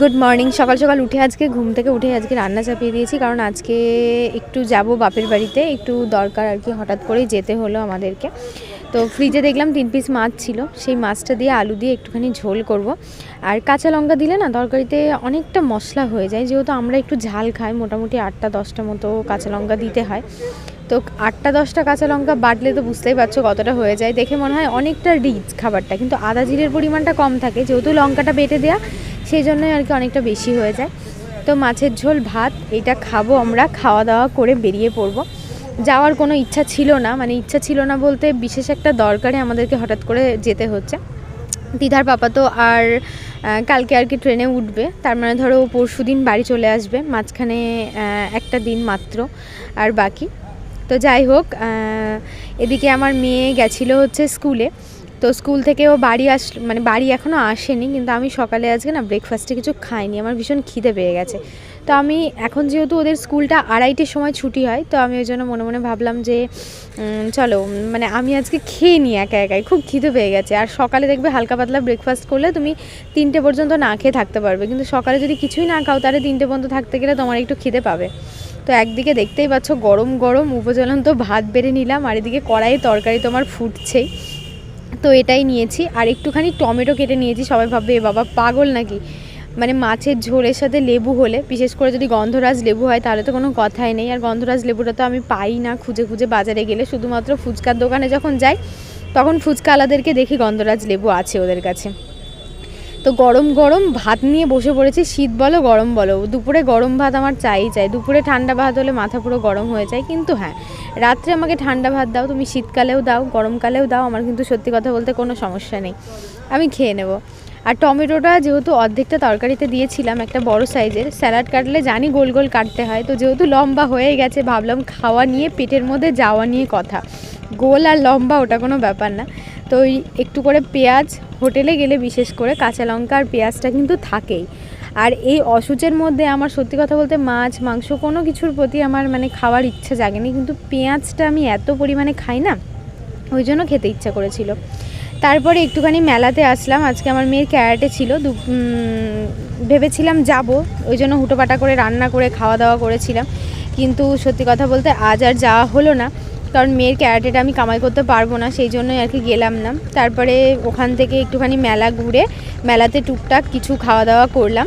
Good morning সকাল সকাল উঠে আজকে, ঘুম থেকে উঠে আজকে রান্না চাপিয়ে দিয়েছি, কারণ আজকে একটু যাব বাপের বাড়িতে। একটু দরকার আর কি, হঠাৎ করেই যেতে হলো আমাদেরকে। তো ফ্রিজে দেখলাম তিন পিস মাছ ছিল। সেই মাছটা দিয়ে আলু দিয়ে একটুখানি ঝোল করব। আর কাঁচা লঙ্কা দিলে না, তরকারিতে অনেকটা মশলা হয়ে যায়। যেহেতু আমরা একটু ঝাল খাই, মোটামুটি আটটা দশটা মতো কাঁচা লঙ্কা দিতে হয়। তো আটটা দশটা কাঁচা লঙ্কা বাটলে তো বুঝতেই পারছ কতটা হয়ে যায়। দেখে মনে হয় অনেকটা রিচ খাবারটা, কিন্তু আদা জিরের পরিমাণটা কম থাকে। যেহেতু লঙ্কাটা বেটে দেওয়া সেই জন্যই আর কি অনেকটা বেশি হয়ে যায়। তো মাছের ঝোল, ভাত এটা খাব আমরা খাওয়া দাওয়া করে বেরিয়ে পড়ব। যাওয়ার কোনো ইচ্ছা ছিল না মানে ইচ্ছা ছিল না বলতে বিশেষ একটা দরকারে আমাদেরকে হঠাৎ করে যেতে হচ্ছে। দিদার পাপা তো আর কালকে আর কি ট্রেনে উঠবে, তার মানে ধরো পরশু দিন বাড়ি চলে আসবে, মাঝখানে একটা দিন মাত্র আর বাকি। তো যাই হোক এদিকে আমার মেয়ে গেছিল হচ্ছে স্কুলে তো স্কুল থেকে ও বাড়ি আস মানে বাড়ি এখনও আসেনি, কিন্তু আমি সকালে আজকে না ব্রেকফাস্টে কিছু খাইনি, আমার ভীষণ খিদে পেয়ে গেছে। তো আমি এখন যেহেতু ওদের স্কুলটা আড়াইটের সময় ছুটি হয়, তো আমি ওই জন্য মনে মনে ভাবলাম যে চলো মানে আমি আজকে খেয়ে নিই একা একাই, খুব খিদে পেয়ে গেছে। আর সকালে দেখবে হালকা পাতলা ব্রেকফাস্ট করলে তুমি তিনটে পর্যন্ত না খেয়ে থাকতে পারবে, কিন্তু সকালে যদি কিছুই না খাও, তাহলে তিনটে পর্যন্ত থাকতে গেলে তোমার একটু খিদে পাবে। তো একদিকে দেখতেই পাচ্ছ গরম গরম উপজ্বলন্ত ভাত বেড়ে নিলাম, আর এদিকে কড়াইয়ে তরকারি তোমার ফুটছেই। তো এটাই নিয়েছি। আর একটুখানি টমেটো কেটে নিয়েছি, সবাই ভাববে, এ বাবা, পাগল নাকি? মানে মাছের ঝোলের সাথে লেবু হলে, বিশেষ করে যদি গন্ধরাজ লেবু হয়, তাহলে তো কোনো কথাই নেই। আর গন্ধরাজ লেবুটা তো আমি পাই না খুঁজে খুঁজে বাজারে গেলে। শুধুমাত্র ফুচকার দোকানে যখন যাই, তখন ফুচকাওয়ালাদেরকে দেখি গন্ধরাজ লেবু আছে ওদের কাছে। তো গরম গরম ভাত নিয়ে বসে পড়েছি। শীত বলো, গরম বলো। দুপুরে গরম ভাত আমার চাই চাই। দুপুরে ঠান্ডা ভাত হলে মাথা পুরো গরম হয়ে যায়। কিন্তু হ্যাঁ রাত্রে আমাকে ঠান্ডা ভাত দাও, তুমি শীতকালেও দাও, গরমকালেও দাও, আমার কিন্তু সত্যি কথা বলতে কোনো সমস্যা নেই। আমি খেয়ে নেব। আর টমেটোটা যেহেতু অর্ধেকটা তরকারিতে দিয়েছিলাম একটা বড় সাইজের, স্যালাড কাটলে জানি গোল গোল কাটতে হয়। তো যেহেতু লম্বা হয়ে গেছে, ভাবলাম খাওয়া নিয়ে, পেটের মধ্যে যাওয়া নিয়ে কথা। গোল আর লম্বা ওটা কোনো ব্যাপার না। তো ওই একটু করে পেঁয়াজ, হোটেলে গেলে বিশেষ করে কাঁচা লঙ্কা আর পেঁয়াজটা কিন্তু থাকেই। আর এই অসুচের মধ্যে আমার সত্যি কথা বলতে মাছ, মাংস কোনো কিছুর প্রতি আমার মানে খাওয়ার ইচ্ছা জাগেনি, কিন্তু পেঁয়াজটা আমি এত পরিমাণে খাই না, ওই জন্য খেতে ইচ্ছা করেছিল। তারপরে একটুখানি মেলাতে আসলাম, আজকে আমার মেয়ের ক্যারাটে ছিল, দু ভেবেছিলাম যাব, ওই জন্য হুটোপাটা করে রান্না করে খাওয়া দাওয়া করেছিলাম। কিন্তু সত্যি কথা বলতে আজ আর যাওয়া হলো না। কারণ মেয়ের ক্যারাটেটা আমি কামাই করতে পারব না, সেই জন্যই আর কি গেলাম না। তারপরে ওখান থেকে একটুখানি মেলা ঘুরে, মেলাতে টুকটাক কিছু খাওয়া দাওয়া করলাম।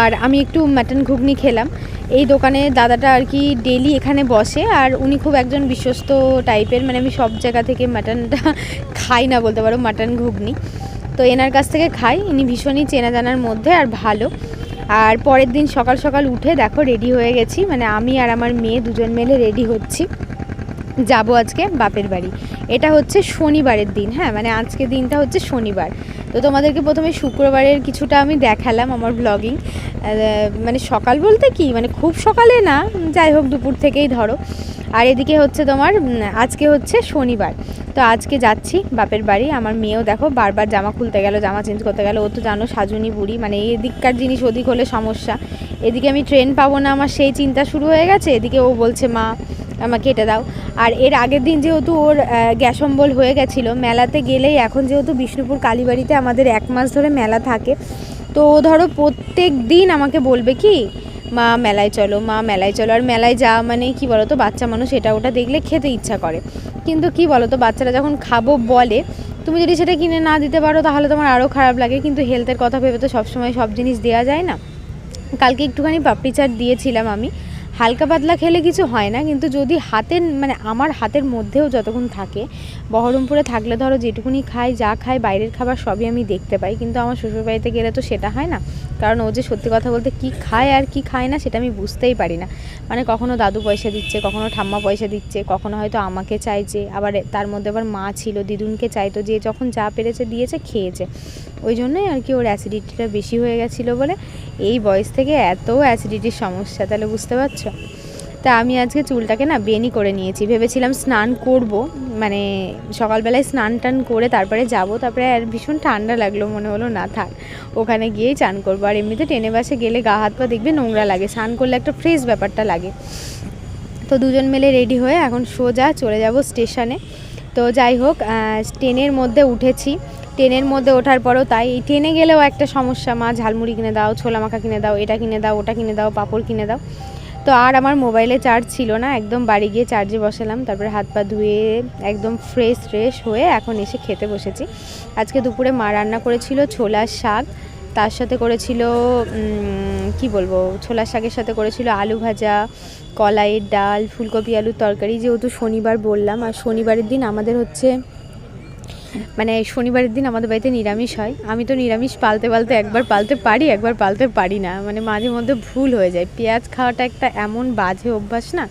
আর আমি একটু মাটন ঘুগনি খেলাম। এই দোকানে দাদাটা আর কি ডেলি এখানে বসে, আর উনি খুব একজন বিশ্বস্ত টাইপের মানে আমি সব জায়গা থেকে মাটনটা খাই না বলতে পারো মাটন ঘুগনি। তো এনার কাছ থেকে খাই, ইনি ভীষণই চেনা জানার মধ্যে আর ভালো। আর পরের দিন সকাল সকাল উঠে দেখো রেডি হয়ে গেছি মানে আমি আর আমার মেয়ে দুজন মিলে রেডি হচ্ছি। যাব আজকে বাপের বাড়ি। এটা হচ্ছে শনিবারের দিন হ্যাঁ? মানে আজকে দিনটা হচ্ছে শনিবার। তো তোমাদেরকে প্রথমে শুক্রবারের কিছুটা আমি দেখালাম আমার ব্লগিং মানে সকাল বলতে কি? মানে খুব সকালে না, যাই হোক দুপুর থেকেই ধরো। আর এদিকে হচ্ছে তোমার আজকে হচ্ছে শনিবার। তো আজকে যাচ্ছি বাপের বাড়ি। আমার মেয়েও দেখো বারবার জামা খুলতে গেল, জামা চেঞ্জ করতে গেল। ও তো জানো সাজুনি বুড়ি মানে এদিককার জিনিস ওদিক হলে সমস্যা। এদিকে আমি ট্রেন পাবো না, আমার সেই চিন্তা শুরু হয়ে গেছে। এদিকে ও বলছে, মা আমাকে এটা দাও। আর এর আগের দিন যেহেতু ওর গ্যাস অম্বল হয়ে গেছিল, মেলাতে গেলেই এখন যেহেতু বিষ্ণুপুর কালীবাড়িতে আমাদের এক মাস ধরে মেলা থাকে, তো ধরো প্রত্যেক দিন আমাকে বলবে কি, মা, মেলায় চলো, মা, মেলায় চলো। আর মেলায় যাওয়া মানে কি বলো তো বাচ্চা মানুষ এটা ওটা দেখলে খেতে ইচ্ছা করে। কিন্তু কি বলো তো বাচ্চারা যখন খাব বলে, তুমি যদি সেটা কিনে না দিতে পারো, তাহলে তোমার আরও খারাপ লাগে। কিন্তু হেলথের কথা ভেবে তো সবসময় সব জিনিস দেওয়া যায় না। কালকে একটুখানি পাপড়ি চাট দিয়েছিলাম আমি হালকা পাতলা খেলে কিছু হয় না, কিন্তু যদি হাতের মানে আমার হাতের মধ্যেও যতক্ষণ থাকে, বহরমপুরে থাকলে ধরো যেটুকুনি খাই, যা খাই, বাইরের খাবার সবই আমি দেখতে পাই, কিন্তু আমার শ্বশুরবাড়িতে গেলে তো সেটা হয় না। কারণ ও যে সত্যি কথা বলতে কি খায় আর কি খায় না, সেটা আমি বুঝতেই পারি না। মানে কখনো দাদু পয়সা দিচ্ছে, কখনো ঠাম্মা পয়সা দিচ্ছে, কখনো হয়তো আমাকে চাইছে আবার তার মধ্যে আবার মা ছিল, দিদুনকে চাইতো যে, যখন যা পেরেছে দিয়েছে, খেয়েছে। ওই জন্যই আর কি ওর অ্যাসিডিটিটা বেশি হয়ে গেছিল বলে। এই বয়স থেকে এত অ্যাসিডিটির সমস্যা, তাহলে বুঝতে পারছ? তা আমি আজকে চুলটাকে না বেনি করে নিয়েছি। ভেবেছিলাম স্নান করব মানে সকালবেলায় স্নান টান করে তারপরে যাব, তারপরে আর ভীষণ ঠান্ডা লাগল, মনে হলো না থাক, ওখানে গিয়েই চান করব। আর এমনিতে ট্রেনে বাসে গেলে গা হাত পা দেখবে নোংরা লাগে, স্নান করলে একটা ফ্রেশ ব্যাপারটা লাগে। তো দুজন মিলে রেডি হয়ে এখন সোজা চলে যাব স্টেশনে তো যাই হোক ট্রেনের মধ্যে উঠেছি। ট্রেনের মধ্যে ওঠার পরও তাই। এই ট্রেনে গেলেও একটা সমস্যা, মা ঝালমুড়ি কিনে দাও, ছোলা মাখা কিনে দাও, এটা কিনে দাও, ওটা কিনে দাও, পাপড় কিনে দাও। তো আর আমার মোবাইলে চার্জ ছিল না, একদম বাড়ি গিয়ে চার্জে বসালাম, তারপরে হাত পা ধুয়ে একদম ফ্রেশ ফ্রেশ হয়ে এখন এসে খেতে বসেছি। আজকে দুপুরে মা রান্না করেছিল ছোলার শাক, তার সাথে করেছিল কি বলব, ছোলার শাকের সাথে করেছিল আলু ভাজা, কলাইয়ের ডাল, ফুলকপি আলুর তরকারি, যেহেতু শনিবার বললাম, আর শনিবারের দিন আমাদের হচ্ছে মানে শনিবারের দিন আমাদের বাড়িতে নিরামিষ হয়। আমি তো নিরামিষ পালতে পালতে একবার পালতে পারি, একবার পালতে পারি না। মানে মাঝে মধ্যে ভুল হয়ে যায়। পেঁয়াজ খাওয়াটা একটা এমন বাজে অভ্যাস না,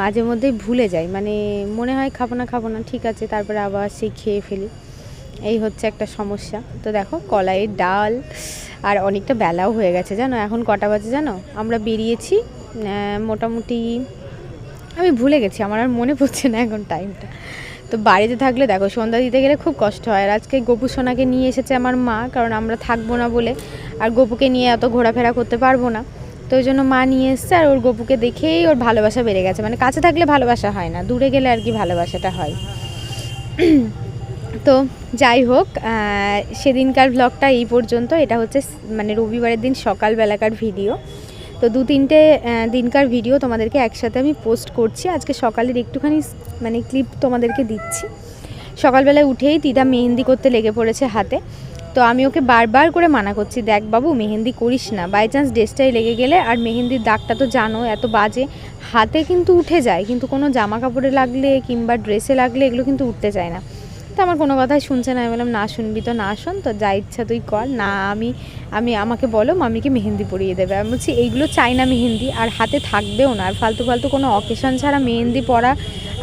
মাঝে মধ্যেই ভুলে যাই মানে মনে হয় খাব না খাব না, ঠিক আছে, তারপরে আবার সেই খেয়ে ফেলি। এই হচ্ছে একটা সমস্যা। তো দেখো, কলাইয়ের ডাল আর অনেকটা বেলাও হয়ে গেছে, জানো? এখন কটা বাজে জানো? আমরা বেরিয়েছি মোটামুটি আমি ভুলে গেছি, আমার আর মনে পড়ছে না এখন টাইমটা তো বাড়িতে থাকলে দেখো, সন্ধ্যা দিতে গেলে খুব কষ্ট হয়। আর আজকে গোপু সোনাকে নিয়ে এসেছে আমার মা, কারণ আমরা থাকব না বলে। আর গোপুকে নিয়ে এত ঘোরাফেরা করতে পারব না। তো ওই জন্য মা নিয়ে এসছে আর ওর গোপুকে দেখেই ওর ভালোবাসা বেড়ে গেছে। মানে কাছে থাকলে ভালোবাসা হয় না, দূরে গেলে আর কি ভালোবাসাটা হয়। তো যাই হোক সেদিনকার ব্লগটা এই পর্যন্ত। এটা হচ্ছে মানে রবিবারের দিন সকালবেলাকার ভিডিও তো দু তিনটে দিনকার ভিডিও তোমাদেরকে একসাথে আমি পোস্ট করছি। আজকে সকালের একটুখানি মানে ক্লিপ তোমাদেরকে দিচ্ছি। সকালবেলায় উঠেই দিদা মেহেন্দি করতে লেগে পড়েছে হাতে। তো আমি ওকে বারবার করে মানা করছি, দেখ বাবু, মেহেন্দি করিস না। বাই চান্স ড্রেসটাই লেগে গেলে আর মেহেন্দির দাগটা তো জানো, এত বাজে। হাতে কিন্তু উঠে যায়, কিন্তু কোনো জামা কাপড়ে লাগলে কিংবা ড্রেসে লাগলে এগুলো কিন্তু উঠতে চায় না। তো আমার কোনো কথাই শুনছে না। আমি বললাম, না শুনবি তো, না শোন তো যা ইচ্ছা তুই কর। না, আমি আমি, আমাকে বলো, মামিকে মেহেন্দি পরিয়ে দেবে। আমি বলছি, এইগুলো চাই না মেহেন্দি, আর হাতে থাকবেও না। আর ফালতু ফালতু কোনো অকেশন ছাড়া মেহেন্দি পরা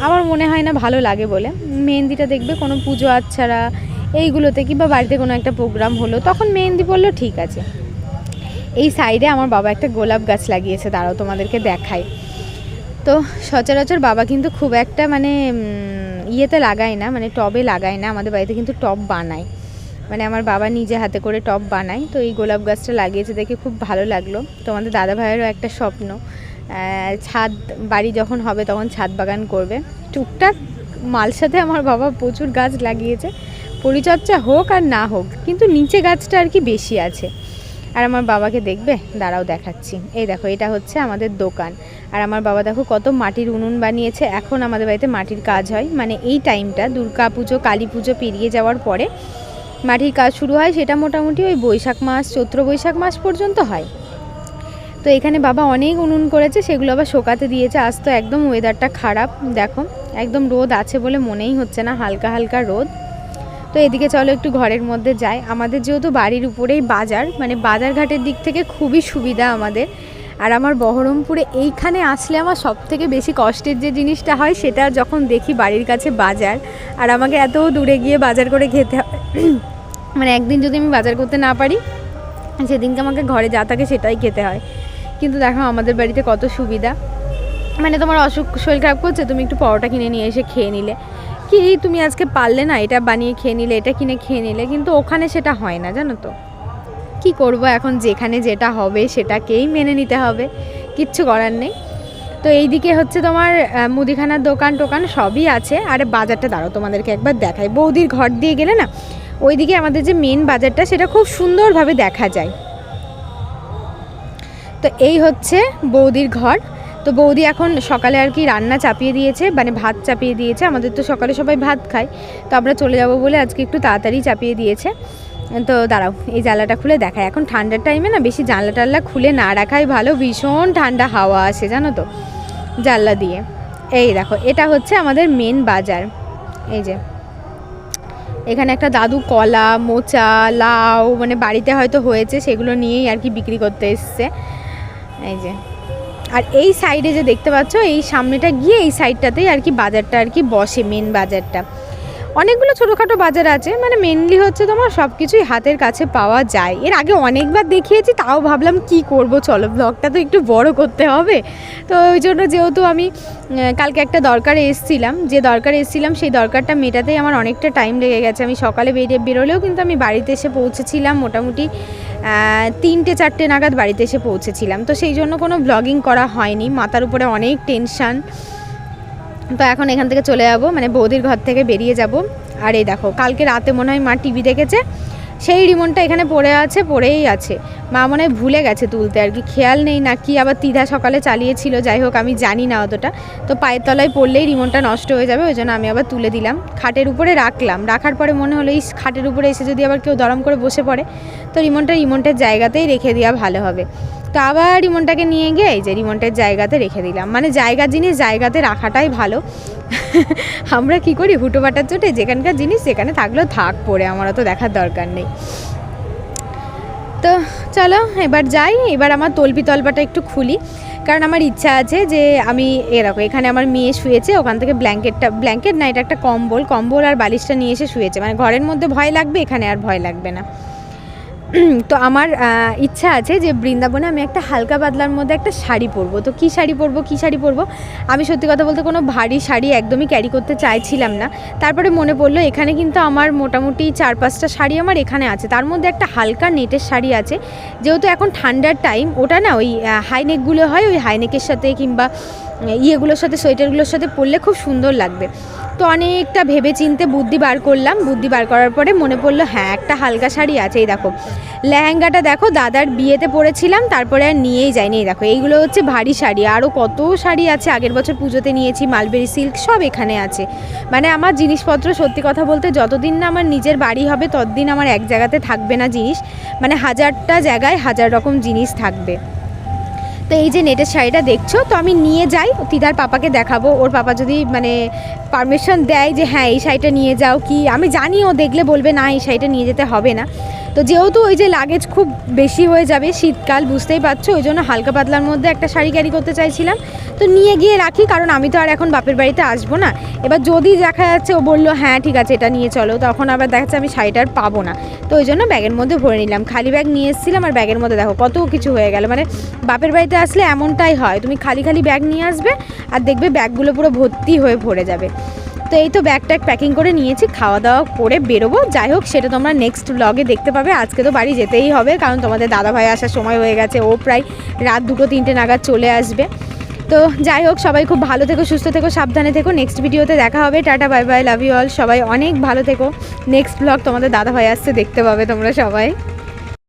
আমার মনে হয় না ভালো লাগে বলে। মেহেন্দিটা দেখবে কোনো পুজো আজ ছাড়া, এইগুলোতে কিংবা বাড়িতে কোনো একটা প্রোগ্রাম হলো, তখন মেহেন্দি পরলো ঠিক আছে। এই সাইডে আমার বাবা একটা গোলাপ গাছ লাগিয়েছে, দাঁড়াও তোমাদেরকে দেখাই। তো সচরাচর বাবা কিন্তু খুব একটা মানে ইয়েতে লাগায় না মানে টবে লাগায় না, আমাদের বাড়িতে কিন্তু টব বানায়। মানে আমার বাবা নিজে হাতে করে টব বানায়, তো এই গোলাপ গাছটা লাগিয়েছে, দেখে খুব ভালো লাগল। তোমাদের দাদা ভাইয়েরও একটা স্বপ্ন ছাদ, বাড়ি যখন হবে তখন ছাদ বাগান করবে। টুকটাক মাল সাথে আমার বাবা প্রচুর গাছ লাগিয়েছে, পরিচর্যা হোক আর না হোক, কিন্তু নিচে গাছটা আর কি বেশি আছে। আর আমার বাবাকে দেখবে? দাঁড়াও দেখাচ্ছি। এই দেখো, এটা হচ্ছে আমাদের দোকান। আর আমার বাবা দেখো কত মাটির উনুন বানিয়েছে। এখন আমাদের বাড়িতে মাটির কাজ হয়। মানে এই টাইমটা দুর্গা পুজো, কালী পুজো পেরিয়ে যাওয়ার পরে মাটির কাজ শুরু হয়। সেটা মোটামুটি ওই বৈশাখ মাস, চৈত্র বৈশাখ মাস পর্যন্ত হয়। তো এখানে বাবা অনেক উনুন করেছে, সেগুলো আবার শোকাতে দিয়েছে। আজ তো একদম ওয়েদারটা খারাপ। দেখো, একদম রোদ আছে বলে মনেই হচ্ছে না। হালকা হালকা রোদ। তো এদিকে চলো একটু ঘরের মধ্যে যাই। আমাদের যেহেতু বাড়ির উপরেই বাজার মানে বাজার ঘাটের দিক থেকে খুবই সুবিধা আমাদের। আর আমার বহরমপুরে এইখানে আসলে আমার সব থেকে বেশি কষ্টের যে জিনিসটা হয়, সেটা যখন দেখি বাড়ির কাছে বাজার, আর আমাকে এত দূরে গিয়ে বাজার করে খেতে হয়। মানে একদিন যদি আমি বাজার করতে না পারি, সেদিনকে আমাকে ঘরে যা থাকে সেটাই খেতে হয়। কিন্তু দেখো আমাদের বাড়িতে কত সুবিধা। মানে তোমার অসুখ, শরীর খারাপ করছে, তুমি একটু পরোটা কিনে নিয়ে এসে খেয়ে নিলে। কি তুমি আজকে পারলে না? এটা বানিয়ে খেয়ে নিলে, এটা কিনে খেয়ে নিলে, কিন্তু ওখানে সেটা হয় না, জানো তো। কি করব এখন? যেখানে যেটা হবে, সেটাকেই মেনে নিতে হবে। কিচ্ছু করার নেই। তো এইদিকে হচ্ছে তোমার মুদিখানার দোকান টোকান সবই আছে। আরে বাজারটা দাঁড়াও, তোমাদেরকে একবার দেখাই। বৌদির ঘর দিয়ে গেলে না, ওইদিকে আমাদের যে মেন বাজারটা, সেটা খুব সুন্দরভাবে দেখা যায়। তো এই হচ্ছে বৌদির ঘর। তো বৌদি এখন সকালে আর কি রান্না চাপিয়ে দিয়েছে মানে ভাত চাপিয়ে দিয়েছে। আমাদের তো সকালে সবাই ভাত খায়। তো আমরা চলে যাব বলে আজকে একটু তাড়াতাড়ি চাপিয়ে দিয়েছে। তো দাঁড়াও, এই জানলাটা খুলে দেখায় এখন ঠান্ডার টাইমে না বেশি জানলা টাল্লা খুলে না রাখাই ভালো। ভীষণ ঠান্ডা হাওয়া আসে, জানো তো, জানলা দিয়ে। এই দেখো, এটা হচ্ছে আমাদের মেন বাজার। এই যে, এখানে একটা দাদু কলা, মোচা, লাউ মানে বাড়িতে হয়তো হয়েছে, সেগুলো নিয়েই আর কি বিক্রি করতে এসছে। এই যে আর এই সাইডে যে দেখতে পাচ্ছ, এই সামনেটা গিয়ে এই সাইডটাতেই আর কি বাজারটা আর কি বসে মেন বাজারটা। অনেকগুলো ছোটোখাটো বাজার আছে মানে মেনলি হচ্ছে তোমার সব কিছুই হাতের কাছে পাওয়া যায়। এর আগে অনেকবার দেখিয়েছি, তাও ভাবলাম কি করব, চলো ব্লগটা তো একটু বড় করতে হবে। তো ওই জন্য যেহেতু আমি কালকে একটা দরকারে এসেছিলাম, যে দরকারে এসেছিলাম, সেই দরকারটা মেটাতেই আমার অনেকটা টাইম লেগে গেছে। আমি সকালে বেরিয়ে বেরোলেও কিন্তু আমি বাড়িতে এসে পৌঁছেছিলাম, মোটামুটি তিনটে চারটে নাগাদ বাড়িতে এসে পৌঁছেছিলাম। তো সেই জন্য কোনো ব্লগিং করা হয়নি, মাথার উপরে অনেক টেনশান তো এখন এখান থেকে চলে যাব মানে বৌদির ঘর থেকে বেরিয়ে যাব। আর এই দেখো, কালকে রাতে মনে হয় মা টিভি দেখেছে, সেই রিমোটটা এখানে পড়ে আছে, পড়েই আছে। মা মনে হয় ভুলে গেছে তুলতে, আর কি খেয়াল নেই না কি আবার তিধা সকালে চালিয়েছিল, যাই হোক আমি জানি না অতটা। তো পায়ের তলায় পড়লেই রিমোটটা নষ্ট হয়ে যাবে, ওই জন্য আমি আবার তুলে দিলাম। খাটের উপরে রাখলাম, রাখার পরে মনে হলো এই খাটের উপরে এসে যদি আবার কেউ দরম করে বসে পড়ে। তো রিমোটটা রিমোটের জায়গাতেই রেখে দেওয়া ভালো হবে। তো আবার রিমনটাকে নিয়ে গিয়ে এই যে রিমোটের জায়গাতে রেখে দিলাম। মানে জায়গার জিনিস জায়গাতে রাখাটাই ভালো। আমরা কি করি? হুটো বাটার চোটে যেখানকার জিনিস সেখানে থাকলেও থাক পড়ে, আমার তো দেখার দরকার নেই। তো চলো, এবার যাই। এবার আমার তলপি তলপাটা একটু খুলি। কারণ আমার ইচ্ছা আছে যে আমি এরকম এখানে আমার মেয়ে শুয়েছে, ওখান থেকে ব্ল্যাঙ্কেটটা, ব্ল্যাঙ্কেট না, এটা একটা কম্বল। কম্বল আর বালিশটা নিয়ে এসে শুয়েছে। মানে ঘরের মধ্যে ভয় লাগবে, এখানে আর ভয় লাগবে না। তো আমার ইচ্ছা আছে যে বৃন্দাবনে আমি একটা হালকা পাতলার মধ্যে একটা শাড়ি পরবো। তো কী শাড়ি পরবো, কী শাড়ি পরবো? আমি সত্যি কথা বলতে কোনো ভারী শাড়ি একদমই ক্যারি করতে চাইছিলাম না। তারপরে মনে পড়ল, এখানে কিন্তু আমার মোটামুটি চার পাঁচটা শাড়ি আমার এখানে আছে। তার মধ্যে একটা হালকা নেটের শাড়ি আছে। যেহেতু এখন ঠান্ডার টাইম ওটা না ওই হাইনেকগুলো হয়, ওই হাইনেকের সাথে কিংবা, ইয়েগুলোর সাথে সোয়েটারগুলোর সাথে পরলে খুব সুন্দর লাগবে। তো অনেকটা ভেবে চিনতে বুদ্ধি বার করলাম। বুদ্ধি বার করার পরে মনে পড়ল হ্যাঁ একটা হালকা শাড়ি আছে, এই দেখো। লেহেঙ্গাটা দেখো, দাদার বিয়েতে পরেছিলাম, তারপরে আর নিয়েই যাইনি এই দেখো। এইগুলো হচ্ছে ভারী শাড়ি আরও কত শাড়ি আছে, আগের বছর পুজোতে নিয়েছি, মালবেরি সিল্ক, সব এখানে আছে। মানে আমার জিনিসপত্র, সত্যি কথা বলতে, যতদিন না আমার নিজের বাড়ি হবে, ততদিন আমার এক জায়গাতে থাকবে না জিনিস। মানে হাজারটা জায়গায় হাজার রকম জিনিস থাকবে। তো এই যে নেটের শাড়িটা দেখছ, তো আমি নিয়ে যাই তিদার পাপাকে দেখাবো। ওর পাপা যদি মানে পারমিশন দেয় যে হ্যাঁ এই শাড়িটা নিয়ে যাও, কি? আমি জানি ও দেখলে বলবে, না, এই শাড়িটা নিয়ে যেতে হবে না। তো যেহেতু ওই যে লাগেজ খুব বেশি হয়ে যাবে শীতকাল, বুঝতেই পারছ, ওই জন্য হালকা পাতলার মধ্যে একটা শাড়ি ক্যারি করতে চাইছিলাম। তো নিয়ে গিয়ে রাখি, কারণ আমি তো আর এখন বাপের বাড়িতে আসব না। এবার যদি দেখা যাচ্ছে ও বলল হ্যাঁ ঠিক আছে, এটা নিয়ে চলো, তখন আবার দেখা যাচ্ছে আমি শাড়িটা আর পাবো না। তো ওই জন্য ব্যাগের মধ্যে ভরে নিলাম। খালি ব্যাগ নিয়ে এসেছিলাম আর ব্যাগের মধ্যে দেখো কত কিছু হয়ে গেল। মানে বাপের বাড়িতে আসলে এমনটাই হয়। তুমি খালি খালি ব্যাগ নিয়ে আসবে আর দেখবে ব্যাগগুলো পুরো ভর্তি হয়ে ভরে যাবে। তো এই তো ব্যাগ ট্যাগ প্যাকিং করে নিয়েছি, খাওয়া দাওয়া করে বেরোবো। যাই হোক, সেটা তোমরা নেক্সট ব্লগে দেখতে পাবে। আজকে তো বাড়ি যেতেই হবে, কারণ তোমাদের দাদাভাই আসার সময় হয়ে গেছে। ও প্রায় রাত দুটো তিনটে নাগাদ চলে আসবে। তো যাই হোক, সবাই খুব ভালো থেকো, সুস্থ থেকো, সাবধানে থেকো। নেক্সট ভিডিওতে দেখা হবে। Tata bye bye love you all সবাই অনেক ভালো থেকো। নেক্সট ব্লগ তোমাদের দাদাভাই আসছে, দেখতে পাবে তোমরা সবাই।